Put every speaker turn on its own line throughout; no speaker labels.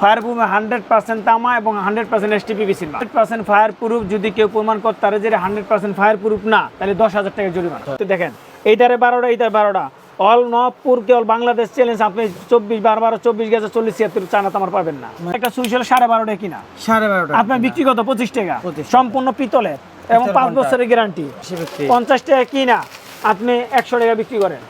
Fire proof hundred percent তামা এবং hundred percent S TP hundred percent fireproof যদি কেউ প্রমাণ করতে পারে যে হান্ড্রেড পার্সেন্ট ফায়ার প্রুফ না তাহলে দশ হাজার টাকা জরিমানা। তো দেখেন এইটারে বারোটা এইটার বারোটা। All Nabapur cable Bangladesh challenge আপনি চব্বিশ বারো বারো চব্বিশ গেছে চল্লিশ ছিয়াত্তর চানা আমার পাবেন না। একটা সুইচ হলো সাড়ে বারোটা কিনা?
সাড়ে বারোটা
আপনার ব্যক্তিগত পঁচিশ টাকা। সম্পূর্ণ পিতলের এবং পাঁচ বছরের গ্যারান্টি পঞ্চাশ টাকা কিনা? আপনি একশো টাকা বিক্রি করেন।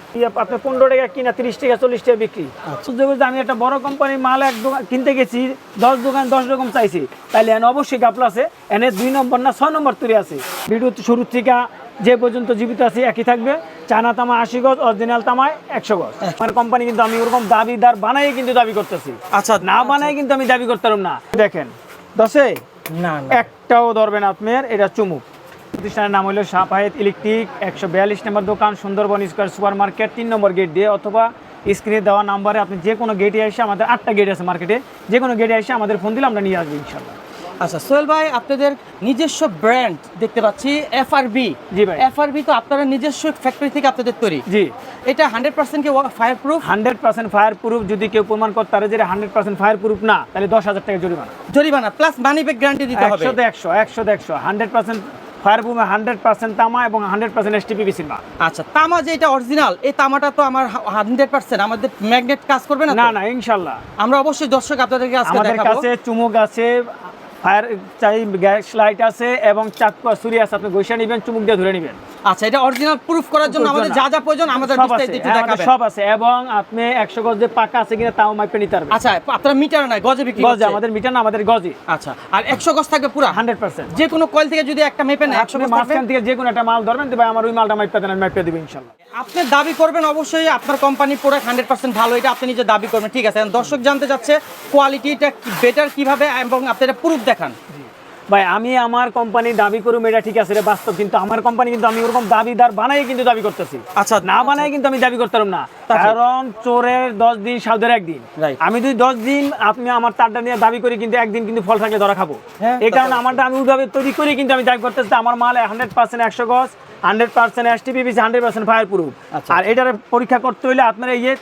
আপনি পনেরো টাকা কিনা তিরিশ টাকা চল্লিশ টাকা বিক্রি। বুঝতে আমি একটা বড় কোম্পানির মাল এক দোকান কিনতে গেছি দশ দোকান দশ রকম চাইছি। তাহলে এনে অবশ্যই গাপলা আছে এনে দুই নম্বর না ছয় নম্বর তুলে আছে। ভিডিও শুরু থেকে যে পর্যন্ত জীবিত আছে একই থাকবে। চায়না তামা আশি গজ অরিজিনাল তামায় একশো গজ। আমার কোম্পানি কিন্তু আমি ওরকম দাবিদার বানাই কিন্তু দাবি করতেছি।
আচ্ছা
না বানাই কিন্তু আমি দাবি করতাম না। দেখেন দশে
না
একটাও ধরবেন আপনার এটা চুমুক। প্রতিষ্ঠানের নাম হলো সাপাহেদ ইলেকট্রিক একশো বিয়াল্লিশ নম্বর দোকান সুন্দরবন স্কোয়ার সুপার মার্কেট তিন নম্বর গেট দিয়ে অথবা স্ক্রিনে দেওয়া নাম্বারে আপনি যে কোনো গেটে এসে আমাদের আটটা গেট আছে মার্কেটে যে কোনো গেটে এসে আমাদের ফোন দিলে আমরা নিয়ে আসব ইনশাল্লাহ।
আচ্ছা সোহেল ভাই আপনাদের নিজস্ব ব্র্যান্ড দেখতে পাচ্ছি এফআরবি
জি ভাই।
এফআরবি তো আপনারা নিজস্ব ফ্যাক্টরি থেকে আপনাদের তৈরি।
জি।
এটা হান্ড্রেড পার্সেন্ট কি fire proof
hundred percent fire proof যদি কেউ প্রমাণ করতে পারে যে হান্ড্রেড পার্সেন্ট ফায়ার প্রুফ না তাহলে দশ হাজার টাকা জরিমানা।
জরিমানা প্লাস মানি ব্যাগ গ্যারান্টি দিতে হবে।
একশো একশো একশোতে একশো hundred percent fire hundred percent তামা এবং হান্ড্রেড পার্সেন্ট এস টিপি বিসিন
আচ্ছা তামা যেটা অরিজিনাল এই তামাটা তো আমার হান্ড্রেড পার্সেন্ট আমাদের ম্যাগনেট কাজ করবে না
না না ইনশাল্লাহ।
আমরা অবশ্যই দর্শক আপনাদেরকে আজকে
আমাদের কাছে চুমুক আছে ফায়ার চাই গ্যাস লাইট আছে এবং চাকু ছুরি আছে আপনি গৈসা নেবেন চুমুক দিয়ে ধরে নেবেন।
আচ্ছা এটা অরিজিনাল প্রুফ করার জন্য আমাদের যা যা প্রয়োজন আমাদের বিস্তারিত একটু
হ্যাঁ,
দেখাবেন।
সব আছে এবং আপনি একশো গজ যে পাকা আছে কিনা তাও মাইপে নিতে পারবেন।
আচ্ছা আপনারা মিটার গজে বিক্রি
গজে আমাদের মিটার না আমাদের গজে।
আচ্ছা আর একশো গজ থাকবে পুরা?
Hundred percent.
যে কোনো কয়েল থেকে যদি একটা মেপে গজ
মাঝখান থেকে যে কোনো একটা মাল ধরবেন তো ভাই আমার ওই মালটা মাইপে দেন মাইপে দেবো
আপনি দাবি করবেন অবশ্যই আপনার কোম্পানি প্রোডাক্ট হান্ড্রেড পার্সেন্ট ভালো এটা আপনি নিজে দাবি করবেন ঠিক আছে? দর্শক জানতে চাচ্ছে কোয়ালিটিটা বেটার কীভাবে এবং আপনি এটা প্রুফ দেখান।
ভাই আমি আমার কোম্পানি দাবি করুম এটা ঠিক আছে রে বাস্তব কিন্তু আমার কোম্পানি কিন্তু আমি ওরকম দাবিদার বানাই কিন্তু দাবি করতেছি।
আচ্ছা
না বানাই কিন্তু আমি দাবি করতাম না। কারণ চোরের দশ দিন সাউদের একদিন। আমি যদি দশ দিন আপনি আমার তারটা নিয়ে দাবি করি কিন্তু একদিন কিন্তু ফল থাকলে ধরা খাব।
হ্যাঁ,
এই কারণে আমারটা আমি ওইভাবে তৈরি করি কিন্তু আমি দাবি করতেছি আমার মাল হান্ড্রেড পার্সেন্ট একশো গজ hundred percent S TP hundred percent fireproof
আচ্ছা,
আর এটার পরীক্ষা করতে হলে আপনার ইয়ে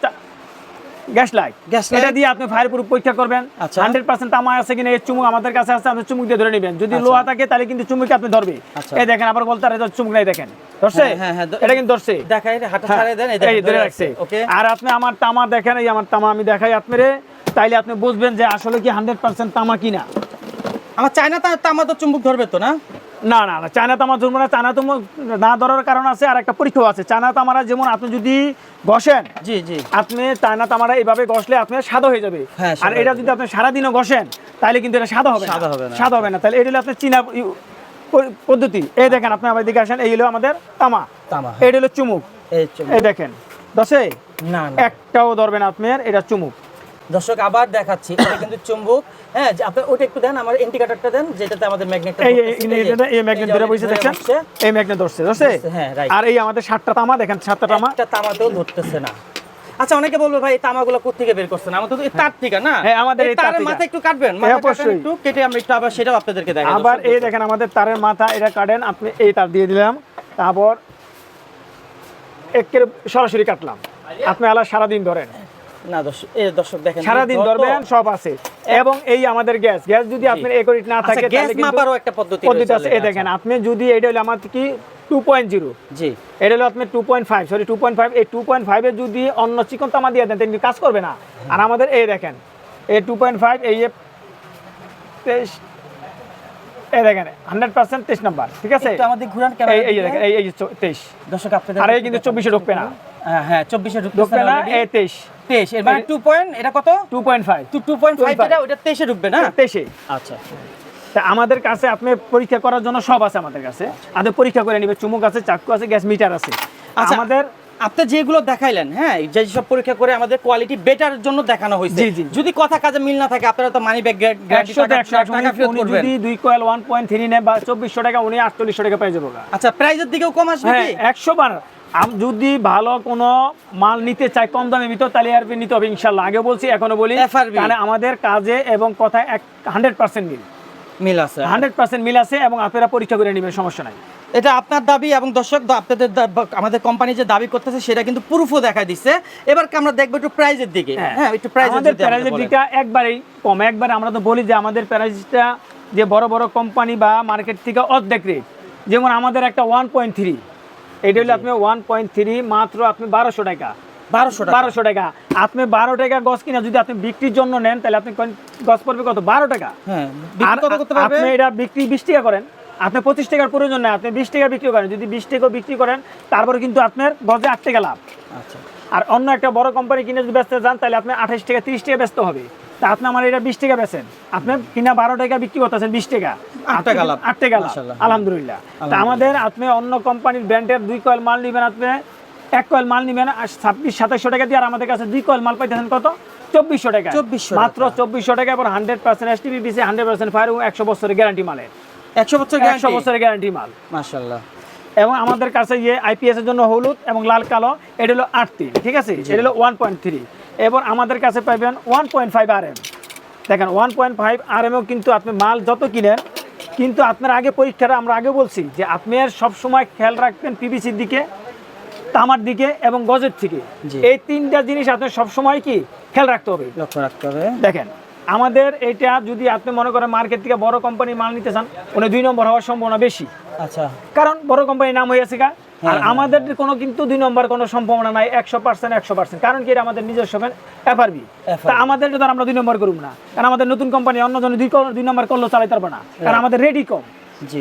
গ্যাস লাইট? এটা দিয়ে আপনি ফায়ার প্রুফ পরীক্ষা করবেন।
আচ্ছা।
হান্ড্রেড পার্সেন্ট তামা আছে কিনা এই চুমুক আমাদের কাছে আছে আপনি চুমুক দিয়ে ধরে নেবেন। যদি লোহা থাকে তাহলে কিন্তু চুমুকে আপনি ধরবে।
আচ্ছা।
এই দেখেন আবার বলতে পারে চুমুক নাই দেখেন। ধরছে?
হ্যাঁ, হ্যাঁ, হ্যাঁ,
এটা কিন্তু ধরছে।
দেখাই হাঁটা ছাড়াই দেন এই
ধরে রাখছে।
ওকে
আর আপনি আমার তামা দেখেন এই আমার তামা আমি দেখাই আপনারে। তাইলে আপনি বুঝবেন যে আসলে কি হান্ড্রেড পার্সেন্ট তামা কিনা।
আমার চায়না তামা তো চুম্বক ধরবে তো না?
না না না চায়না তামা ধরবো না চায়না তামা না ধরার কারণ আছে আর একটা পরীক্ষাও আছে। চায়না তামারা যেমন আপনি যদি বসেন
জি জি।
আপনি চায়না তামারা এইভাবে ঘষলে আপনার সাদা হয়ে যাবে।
হ্যাঁ,
আর এটা যদি আপনি সারাদিনও ঘষেন তাহলে কিন্তু এটা সাদা হবে
সাদা হবে না।
সাদা হবে না। তাহলে এটা হলো আপনার চীনা পদ্ধতি। এই দেখেন আপনি আমার দিকে আসেন এই হলো আমাদের তামা।
তামা
এটা হলো চুমুক।
এই
দেখেন দশে
না না।
একটাও ধরবেন আপনার এটা চুমুক।
দর্শক আবার দেখাচ্ছি। এটা কিন্তু চুম্বক। হ্যাঁ যে আপনি ওটা একটু দেন আমার ইন্ডিকেটরটা দেন যেটাতে আমাদের ম্যাগনেটটা
এই এই- ম্যাগনেট ধরে বসে দেখছেন এই ম্যাগনেট ধরছে ধরছে?
হ্যাঁ, right.
আর এই আমাদের সাতটা তামা দেখেন সাতটা তামা।
একটা তামাতেও ধরতেছে না। আচ্ছা অনেকে বলবে ভাই তামাগুলো কোথেকে বের করছেন? আমাদের তো এই তার থেকে না?
হ্যাঁ, আমাদের এই
তারের মাথা একটু কাটবেন
হ্যাঁ,
মাথা কাটেন একটু কেটে আমরা একটু আবার সেটাও আপনাদেরকে দেখাই।
আবার এই
দেখেন
আমাদের তারের মাথা এটা কাটেন আপনি এই তার দিয়ে দিলাম। তারপর একের সরাসরি কাটলাম। আপনি আলা সারাদিন ধরেন।
না দর্শক এই দর্শক দেখেন
সারাদিন ধরবেন সব আছে। এবং এই আমাদের গ্যাস গ্যাস যদি আপনার একরিট না
আচ্ছা,
থাকে
গ্যাস মাপারও একটা পদ্ধতি
পদ্ধতি আছে। এই
আচ্ছা।
দেখেন আপনি যদি এটা হলো আমার কি টু পয়েন্ট জিরো
জি।
এটা হলো আপনার two point five sorry two point five এই টু পয়েন্ট ফাইভে যদি অন্য চিকন তামা দিয়ে দেন কাজ করবে না। আর আমাদের এই দেখেন এই টু পয়েন্ট ফাইভ এই তেইশ এই দেখেন হান্ড্রেড পার্সেন্ট তেইশ নাম্বার ঠিক আছে?
আমাদের ঘুরান
এই দেখেন তেইশ।
দর্শক আপনাদের
আর এই কিন্তু চব্বিশে ঢুকবে না।
হ্যাঁ হ্যাঁ চব্বিশে
ঢুকবে না এই তেইশ।
তেইশ এর মানে টু পয়েন্ট এটা কত?
Two point five
two two point five
25
যেটা ওটা তেইশে ঢুকবে না?
তেইশে।
আচ্ছা।
তা আমাদের কাছে আপনি পরীক্ষা করার জন্য সব আছে আমাদের কাছে। আমাদের পরীক্ষা করে নিবে চুমুক আছে চাকু আছে গ্যাস মিটার আছে।
আচ্ছা
আমাদের
আপনি যেগুলো দেখাইলেন হ্যাঁ যে সব পরীক্ষা করে আমাদের কোয়ালিটি বেটার জন্য দেখানো হয়েছে। যদি কথা কাজে মিল না থাকে আপনারা তো মানি ব্যাগ টাকা ফেরত করবেন।
যদি দুই কয়েল ওয়ান পয়েন্ট থ্রি নেয় বা চব্বিশশো টাকা উনি আটচল্লিশশো টাকা পেয়ে যাব।
আচ্ছা প্রাইজের দিকেও কম আসবে
হ্যাঁ
কি?
একশো বার আম যদি ভালো কোনো মাল নিতে চাই কম দামের ভিতর তাহলে আর নিতে হবে ইনশাল্লাহ আগে বলছি এখনও বলি কারণ আমাদের কাজে এবং কথায় এক হান্ড্রেড পার্সেন্ট মিল।
মিল আছে।
হান্ড্রেড পার্সেন্ট মিল আছে এবং আপনারা পরীক্ষা করে নেবেন সমস্যা নাই।
এটা আপনার দাবি এবং দর্শক আপনাদের আমাদের কোম্পানি যে দাবি করতেছে সেটা কিন্তু প্রুফও দেখা দিচ্ছে। এবার আমরা দেখব একটু প্রাইজের দিকে? হ্যাঁ। একটু প্রাইজ
আমাদের প্যারাইজের দিকটা একবারেই কম। একবারে আমরা তো বলি যে আমাদের প্যারাইজটা যে বড় বড় কোম্পানি বা মার্কেট থেকে অর্ধেক রেট যেমন আমাদের একটা ওয়ান পয়েন্ট থ্রি এটা হলো আপনি ওয়ান পয়েন্ট থ্রি মাত্র আপনি বারোশো টাকা।
বারোশো টাকা।
বারোশো টাকা। আপনি বারো টাকা গছ কিনা যদি আপনি বিক্রির জন্য নেন তাহলে আপনি গছ পড়বে কত? বারো টাকা।
হ্যাঁ বিক্রি কত করতে পারবে?
আপনি এটা বিক্রি বিশ টাকা করেন। আপনি পঁচিশ টাকার প্রয়োজন নেই আপনি বিশ টাকা বিক্রি করেন। যদি বিশ টাকা বিক্রি করেন তারপরে কিন্তু আপনার গজে আট টাকা লাভ।
আচ্ছা।
আর অন্য একটা বড় কোম্পানি কিনে যদি বেচতে যান তাহলে আপনি আঠাশ টাকা তিরিশ টাকা বেচতে হবে। তা আপনি আমার এটা বিশ টাকা বেচেন। আপনি কিনা বারো টাকা বিক্রি করতেছেন বিশ টাকা।
আট টাকা লাভ।
আট টাকা লাভ
মাশাআল্লাহ।
আলহামদুলিল্লাহ। তা আমাদের আপনি অন্য কোম্পানির ব্র্যান্ডের দুই কয়েল মাল নেবেন আপনি এক কয়েল মাল নেবেন আর ছাব্বিশ সাতাশশো টাকা দিয়ে আর আমাদের কাছে দুই কয়েল মাল পাইতেছেন কত? চব্বিশশো টাকা।
2400
মাত্র চব্বিশশো টাকা এবং hundred percent S TV BC hundred percent fire একশো বছরের গ্যারান্টি মালের
একশো বছর
একশো বছরের গ্যারান্টি মাল।
মাশাআল্লাহ।
এবং আমাদের কাছে ইয়ে আইপিএস এর জন্য হলুদ এবং লাল কালো এটা হলো আট তিন ঠিক আছে? এটা হলো ওয়ান পয়েন্ট থ্রি এবার আমাদের কাছে পাবেন one point five R M দেখেন ওয়ান পয়েন্ট ফাইভ আর এমও কিন্তু আপনি মাল যত কিনেন কিন্তু আপনার আগে পরীক্ষাটা আমরা আগে বলছি যে আপনার সবসময় খেয়াল রাখবেন পিবিসির দিকে তামার দিকে এবং গজের থেকে। এই তিনটা জিনিস আপনার সবসময় কি খেয়াল রাখতে হবে।
লক্ষ্য রাখতে হবে।
দেখেন আমাদের এটা যদি আপনি মনে করেন মার্কেট থেকে বড় কোম্পানির মাল নিতে চান উনি দুই নম্বর হওয়ার সম্ভাবনা বেশি।
আচ্ছা।
কারণ বড় কোম্পানির নাম হয়ে আছে গা। আর
হ্যাঁ,
আমাদের কোনো কিন্তু দুই নম্বর কোনো সম্ভাবনা নাই একশো পার্সেন্ট একশো পার্সেন্ট কারণ কি এটা আমাদের নিজস্ব এফআরবি তা আমাদের তো আমরা দুই নম্বর করব না। কারণ আমাদের নতুন কোম্পানি অন্য জন দুই দুই নম্বর করলেও চালাইতে পারবে না। কারণ আমাদের রেডি কম।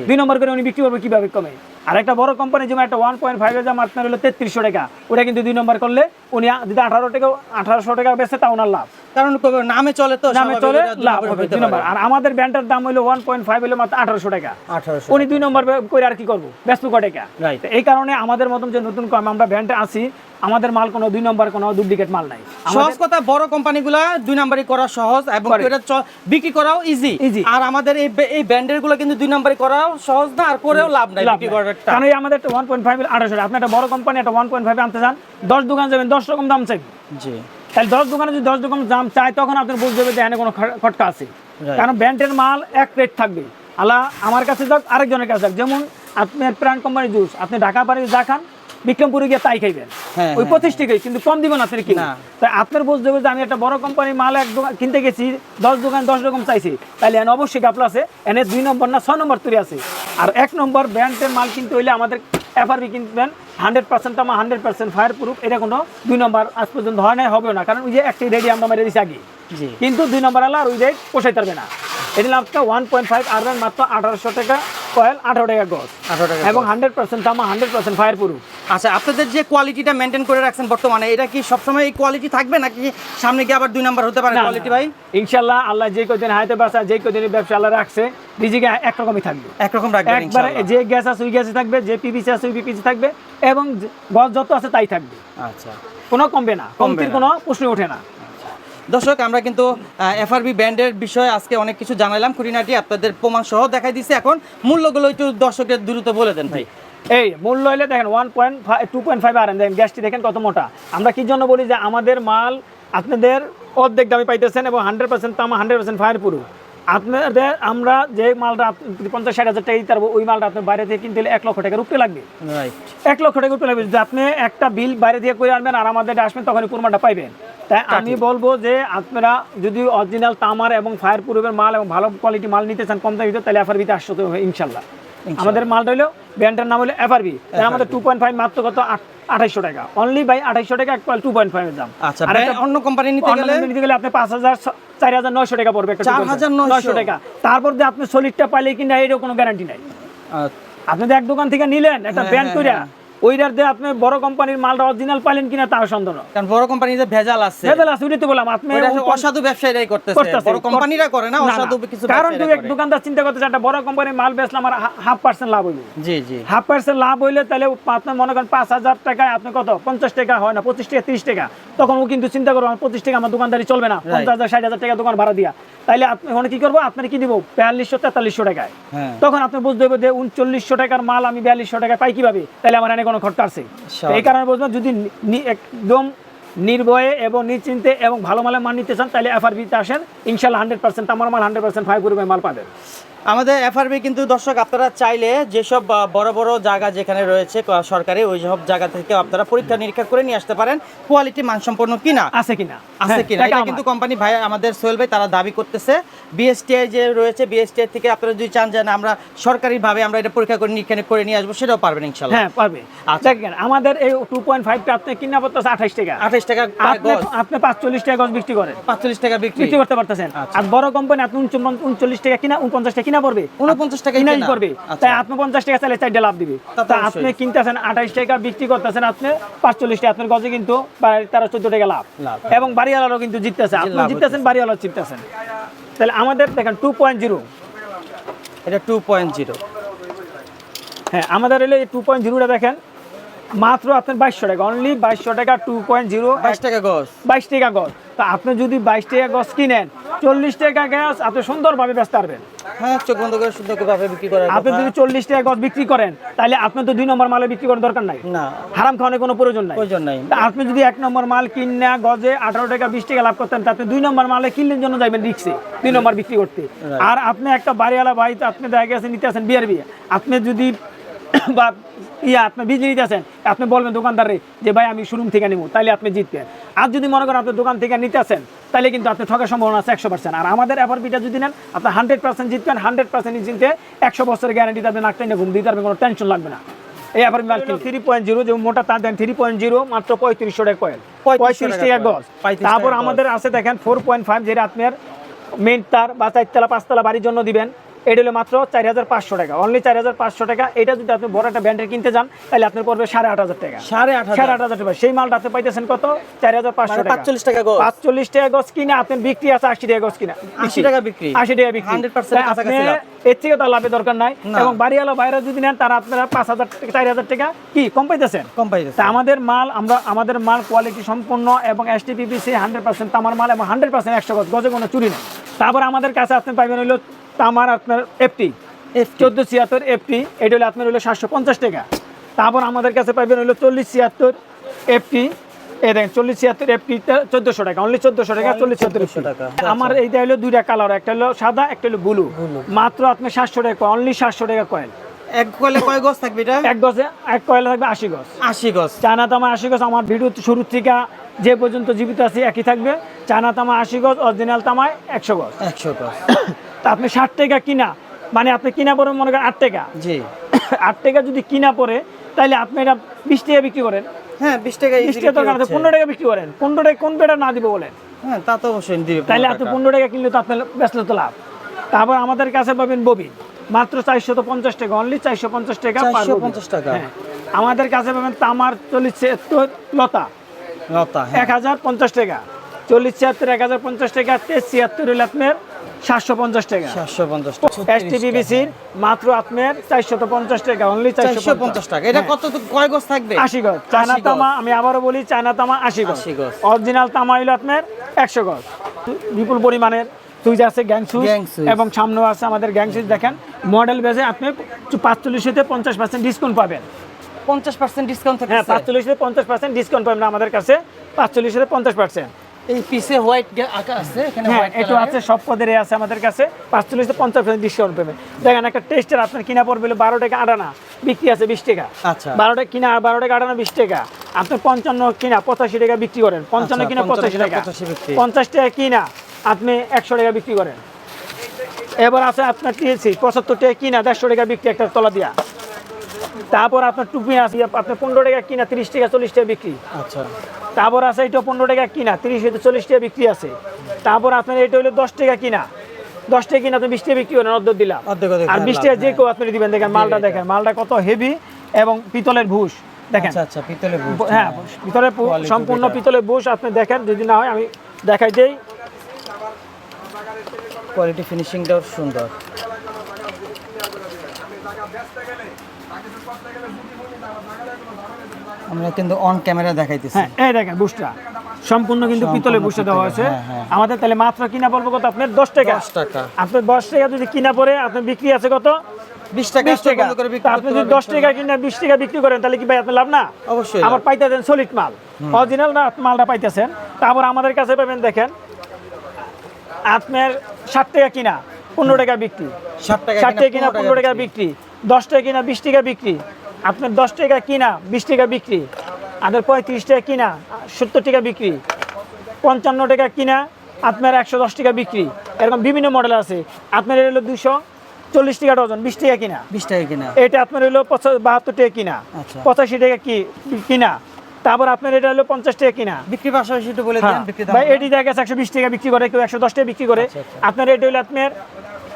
দুই নম্বর করে উনি বিক্রি করবে কীভাবে কমে? আর একটা বড় কোম্পানি যেমন একটা ওয়ান পয়েন্ট ফাইভ দাম আপনার হলো তেত্রিশশো টাকা ওটা কিন্তু দুই নম্বর করলে উনি যদি আঠারো টাকা আঠারোশো টাকা বেচে তা ওনার লাভ।
কারণ নামে চলে তো
নামে চলে লাভ হবে দুই নম্বর আর আমাদের ব্যান্ডের দাম হলো ওয়ান পয়েন্ট ফাইভ হলো মাত্র আঠারোশো টাকা।
1800
উনি দুই নম্বর করে আর কি করব? ব্যস্ত কা
Right.
এই কারণে আমাদের মতন যে নতুন কম আমরা ব্যান্ডে আছি আমাদের মাল কোনো দুই নম্বর কোনো ডুপ্লিকেট মাল নাই।
সহজ কথা বড় কোম্পানিগুলা দুই নাম্বারই করা সহজ এবং এটা বিক্রি করাও ইজি। আর আমাদের এই এই ব্যান্ডেরগুলো কিন্তু দুই নাম্বারই করাও সহজ না আর করেও লাভ নাই বিক্রি
নাই। কারণ আমাদের একটা ওয়ান পয়েন্ট ফাইভ আঠারোশো আপনি একটা বড় কোম্পানি একটা ওয়ান পয়েন্ট ফাইভ আনতে চান দশ দোকান যাবেন দশ রকম দাম চাই।
জি।
তাহলে দশ দোকানে যদি দশ দোকান দাম চাই তখন আপনি বুঝতে হবে যে এখানে কোনো খটকা আছে. কারণ ব্র্যান্ডের মাল এক রেট থাকবে। আলা আমার কাছে যাক আরেকজনের কাছে যাক। যেমন আপনি প্রাণ কোম্পানি জুস আপনি ঢাকা পাড়ি যা খান বিক্রমপুরে গিয়ে তাই খাইবেন।
হ্যাঁ,
ওই
হ্যাঁ,
পঁচিশ টাকাই কিন্তু কম দিবেন আপনার কিনা তাই আপনার বুঝতে হবে যে আমি একটা বড় কোম্পানির মাল এক দোকান কিনতে গেছি দশ দোকান দশ রকম চাইছি। তাহলে এনে অবশ্যই গাপলা আছে এনে দুই নম্বর না ছয় নম্বর তৈরি আছে। আর এক নম্বর ব্র্যান্ডের মাল কিনতে হইলে আমাদের এফআরবি কিনবেন হান্ড্রেড পার্সেন্ট আমার হান্ড্রেড পার্সেন্ট ফায়ার প্রুফ এটা কোনো দুই নম্বর আজ পর্যন্ত হয় নাই হবেও না। কারণ ওই যে একটি রেডি আমরা মেরে দিচ্ছি আগে। কিন্তু দুই নম্বর আলা আর ওই রেট পোষাই পারবে না। এটি লাভটা ওয়ান পয়েন্ট ফাইভ আর মাত্র আঠারোশো টাকা কয়েল আঠারো টাকা গজ।
আঠারো টাকা
এবং হান্ড্রেড পার্সেন্ট তামা হান্ড্রেড পার্সেন্ট ফায়ার প্রুফ
আচ্ছা আপনাদের যে কোয়ালিটিটা মেনটেন করে রাখছেন বর্তমানে এটা কি সবসময় এই কোয়ালিটি থাকবে নাকি সামনে গিয়ে আবার দুই নাম্বার হতে পারে কোয়ালিটি ভাই
ইনশাল্লাহ আল্লাহ যে কদিন হাইতে বাসা যে কদিন ব্যবসা আল্লাহ রাখছে রিজিকে একরকমই থাকবে।
একরকম রাখবেন
একবারে যে গ্যাস আছে ওই গ্যাসে থাকবে যে পিপিসি আছে ওই পিপিসি থাকবে এবং গজ যত আছে তাই থাকবে।
আচ্ছা।
কোনো কমবে না কমতির। কোনো প্রশ্ন ওঠে না।
দর্শক, আমরা কিন্তু এফআরবি ব্যান্ডের বিষয়ে আজকে অনেক কিছু জানালাম। খুঁটিনাটি আপনাদের প্রমাণ সহ দেখাই দিচ্ছে এখন। মূল্যগুলো একটু দর্শকের দ্রুত বলে দেন ভাই।
এই, মূল্য হলে দেখেন one point five two point five R দেখেন, গ্যাসটি দেখেন কত মোটা। আমরা কি জন্য বলি যে আমাদের মাল আপনাদের অর্ধেক দামে পাইতেছেন এবং হান্ড্রেড পার্সেন্ট তামা হান্ড্রেড পার্সেন্ট ফায়ার পুরো আপনাদের আমরা যে মালটা পঞ্চাশ ষাট হাজার টাকা দিতে পারব ওই মালটা আপনার বাইরে থেকে কিনতে হলে এক লক্ষ টাকার উপরে লাগবে। এক লক্ষ টাকার উপরে লাগবে। যদি আপনি একটা বিল বাইরে দিয়ে করে আনবেন আর আমাদের আসবেন তখন কুরমাটা পাইবেন। তাই আমি বলব যে আপনারা যদি অরিজিনাল তামার এবং ফায়ার প্রুফের মাল এবং ভালো কোয়ালিটি মাল নিতে চান কম দামিতে তাহলে এফআরবিতে আসতে হবে ইনশাল্লাহ আমাদের মালটা হলো ব্র্যান্ডের নাম হলো এফআরবি আমাদের টু পয়েন্ট ফাইভ মাত্র কত? আঠাইশশো টাকা। অনলি বাই আঠাইশশো টাকা এক টু পয়েন্ট ফাইভের দাম।
আচ্ছা
আর
অন্য কোম্পানি নিতে গেলে?
নিতে গেলে আপনি পাঁচ হাজার চার হাজার নয়শো টাকা পড়বে চার
হাজার নয়শো।
টাকা। তারপর যে আপনি সলিডটা পাইলে কিনা এরও কোনো গ্যারান্টি নাই। আপনি এক দোকান থেকে নিলেন একটা ব্যান্ড
হ্যাঁ,
কইরা ওইটার দিয়ে আপনি বড় কোম্পানির মালটা অরিজিনাল পাইলেন কিনা তার সন্দেহ
কারণ বড় ভেজাল আছে।
ভেজাল আছে ওইটাই তো বললাম আপনি
অসাধু ব্যবসায়ীরাই করতেছে। বড় কোম্পানিরা করে না। অসাধু কিছু
কারণ তুই এক দোকানদার চিন্তা করতেছে একটা বড় কোম্পানির মাল আমার হাফ পার্সেন্ট লাভ হইবে
জি জি।
হাফ পার্সেন্ট লাভ হইলে তাহলে আপনার মনে করেন পাঁচ হাজার টাকায় আপনি কত? পঞ্চাশ টাকা হয় না পঁচিশ টাকা তিরিশ টাকা। তখন ও কিন্তু চিন্তা করব আমার পঁচিশ টাকা আমার দোকানদারি চলবে না। পঞ্চাশ হাজার ষাট হাজার টাকা দোকান ভাড়া দিয়া। তাইলে আপনি ওখানে কি করব? আপনার কি দিব? বিয়াল্লিশশো তেতাল্লিশশো টাকায়।
হ্যাঁ।
তখন আপনি বুঝতে হবে যে উনচল্লিশশো টাকার মাল আমি বিয়াল্লিশশো টাকায় পাই কীভাবে? তাহলে আমার কোনো খরচা আছে। এই কারণে বলছেন যদি একদম নির্ভয়ে এবং নিশ্চিন্তে এবং ভালো মালের মান নিতে চান তাহলে এফআরবিতে আসেন। ইনশাল্লাহ হান্ড্রেড পার্সেন্ট আমার মাল হান্ড্রেড পার্সেন্ট ফাইভ গ্রুপে মাল পাবেন।
আমাদের এফআরবি কিন্তু দর্শক আপনারা চাইলে যেসব বড় বড় জায়গা যেখানে রয়েছে সরকারি ওই সব জায়গা থেকে আপনারা পরীক্ষা নিরীক্ষা করে নিয়ে আসতে পারেন। কোয়ালিটি মানসম্পন্ন কিনা?
আছে কিনা?
আছে
হ্যাঁ,
কিনা? এটা কিন্তু কোম্পানি ভাই আমাদের সোহেল ভাই তারা দাবি করতেছে। বিএসটিআই যে রয়েছে বিএসটিআই থেকে আপনারা যদি চান যে আমরা সরকারিভাবে আমরা এটা পরীক্ষা করে নিরীক্ষা করে নিয়ে আসব সেটাও পারবেন ইনশাল্লাহ।
হ্যাঁ পারবে।
আচ্ছা।
দেখেন আমাদের এই টু পয়েন্ট ফাইভটা আপনি কিনা পড়তেছে আঠাশ টাকা।
আঠাশ টাকা
আপনি আপনি পাঁচচল্লিশ টাকা গজ বিক্রি করেন।
পাঁচচল্লিশ টাকা বিক্রি।
করতে পারতেছেন।
আচ্ছা।
আর বড় কোম্পানি আপনি উনচল্লিশ- উনচল্লিশ টাকা কিনা উনপঞ্চাশ টাকা কিনা পড়বে?
উনপঞ্চাশ টাকা কেনা।
করবে
আচ্ছা।
তাই আপনি পঞ্চাশ টাকা চাইলে চারটে লাভ দিবে।
তা।
আপনি কিনতেছেন আঠাশ টাকা বিক্রি করতেছেন আপনি পাঁচচল্লিশ টাকা। আপনার গজে কিন্তু তেরো চোদ্দ টাকা লাভ। এবং বাড়িওয়ালারও কিন্তু জিততেছে। আপনি জিততেছেন বাড়িওয়ালাও জিততেছেন। তাহলে আমাদের দেখেন টু পয়েন্ট জিরো
এটা টু পয়েন্ট জিরো
হ্যাঁ আমাদের হলে টু পয়েন্ট জিরোটা দেখেন। মাত্র আপনার বাইশশো টাকা। অনলি বাইশশো টাকা টু পয়েন্ট জিরো
বাইশ টাকা গজ।
বাইশ টাকা গজ। তা আপনি যদি বাইশ টাকা গজ কিনেন চল্লিশ টাকা গ্যাস আপনি সুন্দরভাবে ব্যস্ত পারবেন
হ্যাঁ চোখ বন্ধ করে সুন্দরভাবে বিক্রি করার
আপনি যদি চল্লিশ টাকা গজ বিক্রি করেন তাহলে আপনি তো দুই নম্বর মালে বিক্রি করার দরকার নাই।
না।
হারাম খাওয়ানোর কোনো প্রয়োজন নাই।
প্রয়োজন নাই।
আপনি যদি এক নম্বর মাল কিনা গজে আঠারো টাকা বিশ টাকা লাভ করতেন তা আপনি দুই নম্বর মালে কিনলেন জন্য যাবেন রিক্সে দুই নম্বর বিক্রি করতে। আর আপনি একটা বাড়িওয়ালা ভাই তো আপনি দেখা গেছে নিতে আসেন বিয়ার বিয়ে আপনি যদি বা ইয়া আপনি বিজলি নিতে আসেন আপনি বলবেন দোকানদারে যে ভাই আমি শোরুম থেকে নিবো তাহলে আপনি জিতবেন। আর যদি মনে করেন আপনি দোকান থেকে নিতে আসেন তাহলে কিন্তু আপনি ঠকার সম্ভাবনা আছে একশো পার্সেন্ট আর আমাদের এফআরপিটা যদি নেন আপনি হান্ড্রেড পার্সেন্ট জিতবেন হান্ড্রেড পার্সেন্ট জিততে একশো বছরের গ্যারান্টি আপনি নাকটা নিয়ে ঘুম দিতে পারবেন কোনো টেনশন লাগবে না। এই এফআরপি মাল থ্রি পয়েন্ট জিরো যে মোটা তার দেন থ্রি পয়েন্ট জিরো মাত্র পঁয়ত্রিশশো টাকা কয়েল
3500
পঁয়ত্রিশ টাকা
টাকা
গজ তারপর আমাদের আছে দেখেন ফোর পয়েন্ট ফাইভ যেটা আপনার মেন তার বা চারতলা পাঁচতলা বাড়ির জন্য দিবেন। এটা হলো মাত্র চার হাজার পাঁচশো টাকা। অনলি চার হাজার পাঁচশো টাকা। এটা যদি আপনি বড় একটা ব্র্যান্ডের কিনতে যান তাহলে আপনার পড়বে সাড়ে আট হাজার টাকা।
সাড়ে আট
সাড়ে আট হাজার টাকা। সেই মালটা আপনি পাইতেছেন কত? চার হাজার পাঁচশো
মানে
টাকা।
পাঁচচল্লিশ টাকা গজ।
পাঁচচল্লিশ টাকা গজ কিনে আপনার বিক্রি আছে আশি টাকা গজ কিনা।
80 টাকা বিক্রি।
আশি টাকা বিক্রি।
100%
আপনি এর থেকে তার লাভের দরকার নাই। এবং বাড়িওয়ালা বাইরে যদি নেন তারা আপনারা পাঁচ হাজার টাকা চার হাজার টাকা কি কম পাইতেছেন?
কম পাই যাচ্ছে।
তা আমাদের মাল আমরা আমাদের মাল কোয়ালিটি সম্পূর্ণ এবং S T PPC hundred percent তামার মাল এবং হান্ড্রেড পার্সেন্ট একশো গজ। গজে কোনো চুরি নেই। তারপর আমাদের কাছে আপনি পাইবেন হলো তামার আপনার এফটি চোদ্দ ছিয়াত্তর এফটি এটা হলো আপনার হলো সাতশো পঞ্চাশ টাকা। তারপর আমাদের কাছে পাইবেন হলো চল্লিশ ছিয়াত্তর এফটি এই দেখেন চল্লিশ ছিয়াত্তর এফটি চোদ্দোশো টাকা অনলি চোদ্দোশো টাকা চল্লিশ
1400 টাকা।
আমার এইটা হলো দুইটা কালার একটা হলো সাদা একটা হলো ব্লু মাত্র আপনার সাতশো টাকা অনলি সাতশো টাকা কয়েল।
এক কলে কয় গজ থাকবে এটা?
এক গজে এক কয়েল থাকবে আশি গজ।
আশি গজ।
চায়না তামা আশি গজ আমার ভিডিও শুরু থেকে যে পর্যন্ত জীবিত আছে একই থাকবে। চায়না তামা আশি গজ অরিজিনাল তামায় একশো গজ।
একশো গজ।
তা আপনি ষাট টাকা কিনা মানে আপনি কিনা পরে মনে করেন আট টাকা।
জি।
আট টাকা যদি কিনা পরে তাহলে আপনি এটা বিশ টাকা বিক্রি করেন।
হ্যাঁ বিশ টাকা
বিশ টাকা দরকার আছে পনেরো টাকা বিক্রি করেন। পনেরো টাকা কোন পেটা না দিবে বলেন?
হ্যাঁ তা তো অবশ্যই দিবে পনেরো
আপনি। পনেরো টাকা কিনলে তো আপনার ব্যস্ত তো লাভ। তারপর আমাদের কাছে পাবেন ববি। মাত্র চারশো তো পঞ্চাশ টাকা অনলি চারশো পঞ্চাশ টাকা ববি।
450 টাকা।
হ্যাঁ আমাদের কাছে পাবেন তামার চল্লিশ লতা।
লতা হ্যাঁ।
এক হাজার পঞ্চাশ টাকা। চল্লিশ ছিয়াত্তর এক হাজার পঞ্চাশ টাকা তেইশ ছিয়াত্তর হলে আপনার সাতশো পঞ্চাশ টাকা।
সাতশো পঞ্চাশ
এস টি বিবিসির মাত্র আপনার চারশত পঞ্চাশ টাকা অনলি
চারশো পঞ্চাশ। টাকা। এটা কত কয় গজ থাকবে?
আশি গজ। চায়না তামা আমি আবারও বলি চায়না তামা আশি গজ।
80 গজ।
অরিজিনাল তামা হইল আপনার একশো গজ। বিপুল পরিমাণের সুইচ আছে গ্যাং সুইচ। এবং সামনেও আছে আমাদের গ্যাং সুইচ। দেখেন মডেল বেজে আপনি পাঁচচল্লিশ হতে পঞ্চাশ পার্সেন্ট ডিসকাউন্ট পাবেন।
পঞ্চাশ পার্সেন্ট ডিসকাউন্ট
হ্যাঁ পাঁচচল্লিশ হতে পঞ্চাশ পার্সেন্ট ডিসকাউন্ট পাবেন আমাদের কাছে পাঁচচল্লিশ হতে পঞ্চাশ পার্সেন্ট
এই পিসে হোয়াইট আঁকা আছে এখানে
হ্যাঁ
হোয়াইট
একটু আছে সব পদের আছে আমাদের কাছে। পাঁচচল্লিশ থেকে পঞ্চাশ পার্সেন্ট ডিসকাউন্ট পাবেন দেখেন একটা টেস্টের আপনার কিনা পড়বে বারো টাকা আটানা বিক্রি আছে বিশ টাকা।
আচ্ছা।
বারো টাকা কিনা বারো টাকা আটানা বিশ টাকা। আপনি পঞ্চান্ন কিনা পঁচাশি টাকা বিক্রি করেন। পঞ্চান্ন
আচ্ছা,
কিনা পঁচাশি টাকা। পঞ্চাশ টাকা কিনা আপনি একশো টাকা বিক্রি করেন। এবার আছে আপনার টিএসি পঁচাত্তর টাকা কিনা দেড়শো টাকা বিক্রি একটা তলা দিয়া। তারপর আপনার টুপি আছে আপনার পনেরো টাকা কিনা তিরিশ টাকা চল্লিশ টাকা বিক্রি।
আচ্ছা।
তারপর আছে এটা পনেরো টাকা কিনা তিরিশ হইতে চল্লিশ টাকা বিক্রি আছে। তারপর আপনার এটা হলো দশ টাকা কিনা। দশ টাকা কিনা আপনি বিশ টাকা বিক্রি করেন অর্ধ দিলাম। আর বিশ টাকা যে
হ্যাঁ।
কেউ আপনি দিবেন দেখেন মালটা দেখেন মালটা কত হেভি এবং পিতলের ভুষ দেখেন।
আচ্ছা আচ্ছা পিতলে
হ্যাঁ
পিতলের
সম্পূর্ণ পিতলের বুশ আপনি দেখেন যদি না হয় আমি দেখাই দেই।
কোয়ালিটি ফিনিশিংটাও সুন্দর। আমরা কিন্তু অন ক্যামেরা দেখাইতেছি।
হ্যাঁ এই দেখেন বুশটা সম্পূর্ণ কিন্তু পিতলের বুশটা দেওয়া হয়েছে।
হ্যাঁ, হ্যাঁ।
আমাদের তাহলে মাত্র কিনা পড়ব কত আপনার? দশ টাকা।
দশ টাকা।
আপনার দশ টাকা যদি কিনা পড়ে আপনার বিক্রি আছে কত?
বিশ টাকা
টাকা। আপনি যদি দশ টাকা কিনে বিশ টাকা বিক্রি করেন তাহলে কি ভাই আপনার লাভ না?
অবশ্যই।
আবার সলিড মাল। অরিজিনাল না মালটা পাইতেছেন। তারপর আমাদের কাছে পাবেন দেখেন। আপনার ষাট টাকা কিনা পনেরো টাকা বিক্রি।
ষাট টাকা
ষাট টাকা কিনা পনেরো টাকা বিক্রি। দশ টাকা কিনা বিশ টাকা বিক্রি। আপনার দশ টাকা কিনা বিশ টাকা বিক্রি। আপনার পঁয়ত্রিশ টাকা কিনা সত্তর টাকা বিক্রি। পঞ্চান্ন টাকা কিনা আপনার একশো দশ টাকা বিক্রি। এরকম বিভিন্ন মডেল আছে। আপনার এটা হলো দুশো চল্লিশ টাকা ডজন বিশ টাকা কিনা।
বিশ টাকা কিনা।
এটা আপনার হলো বাহাত্তর টাকা কিনা।
আচ্ছা।
পঁচাশি টাকা কি কিনা। তারপর আপনার এটা হলো পঞ্চাশ টাকা কিনা।
বিক্রি পাশাপাশি একটু বলে
হ্যাঁ।
দেন বিক্রি
ভাই এটি দেখা গেছে একশো বিশ টাকা বিক্রি করে কেউ একশো দশ টাকা বিক্রি করে।
আচ্ছা, আচ্ছা।
আপনার এটা হলো আপনার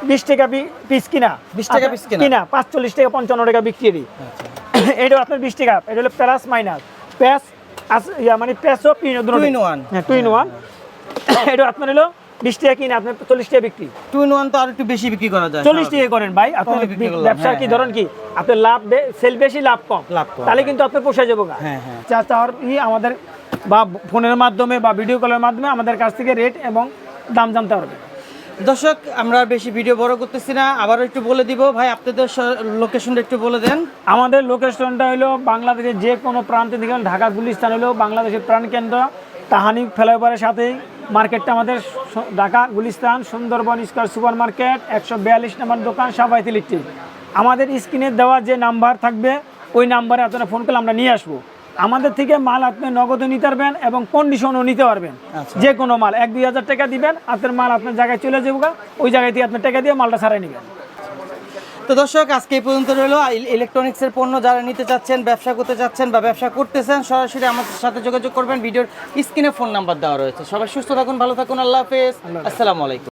বিশ টাকা পিস কিনা
20 টাকা পিস কিনা?
কিনা পাঁচচল্লিশ টাকা পঞ্চান্ন টাকা বিক্রি
আচ্ছা।
এটা আপনার বিশ টাকা এটা হলো প্লাস মাইনাস প্যাস মানে পিন
Two in one।
হ্যাঁ টু ইন ওয়ান এটা আপনার হলো বিশ টাকা কিনা আপনার চল্লিশ টাকা বিক্রি
টু ইন ওয়ান তো আর একটু বেশি বিক্রি করা যায়
চল্লিশ টাকা করেন ভাই আপনার ব্যবসার
হ্যাঁ,
কি
হ্যাঁ।
ধরেন কি আপনার লাভ সেল বেশি লাভ কম
লাভ কম,
তাহলে
হ্যাঁ।
কিন্তু আপনার পোষায় যাব গা
হ্যাঁ, হ্যাঁ।
চা চাওয়ার আমাদের বা ফোনের মাধ্যমে বা ভিডিও কলের মাধ্যমে আমাদের কাছ থেকে রেট এবং দাম জানতে পারবে
দর্শক, আমরা বেশি ভিডিও বড় করতেছি না, আবারও একটু বলে দিব। ভাই, আপনাদের লোকেশনটা একটু বলে দেন।
আমাদের লোকেশনটা হলো বাংলাদেশের যে কোনো প্রান্তে থেকে ঢাকা গুলিস্তান হলো বাংলাদেশের প্রাণকেন্দ্র তাহানি ফ্লাইওভারের সাথেই মার্কেটটা আমাদের Dhaka Gulistan Sundarban square super market একশো বিয়াল্লিশ নম্বর দোকান সাবাইত ইলেকট্রিক আমাদের স্ক্রিনে দেওয়া যে নাম্বার থাকবে, ওই নাম্বারে আপনারা ফোন করলে আমরা নিয়ে আসব। আমাদের থেকে মাল আপনি নগদে নিতে পারবেন এবং কন্ডিশনও নিতে পারবেন।
আচ্ছা।
যে কোনো মাল এক দুই হাজার টাকা দিবেন আপনার মাল আপনার জায়গায় চলে যাব গা, ওই জায়গায় দিয়ে আপনার টাকা দিয়ে মালটা সারাই নেবেন।
তো দর্শক আজকে এই পর্যন্ত রইল। ইলেকট্রনিক্সের পণ্য যারা নিতে চাচ্ছেন ব্যবসা করতে চাচ্ছেন বা ব্যবসা করতেছেন সরাসরি আমাদের সাথে যোগাযোগ করবেন। ভিডিওর স্ক্রিনে ফোন নাম্বার দেওয়া রয়েছে। সবাই সুস্থ থাকুন ভালো থাকুন আল্লাহ হাফেজ। আসসালামু আলাইকুম।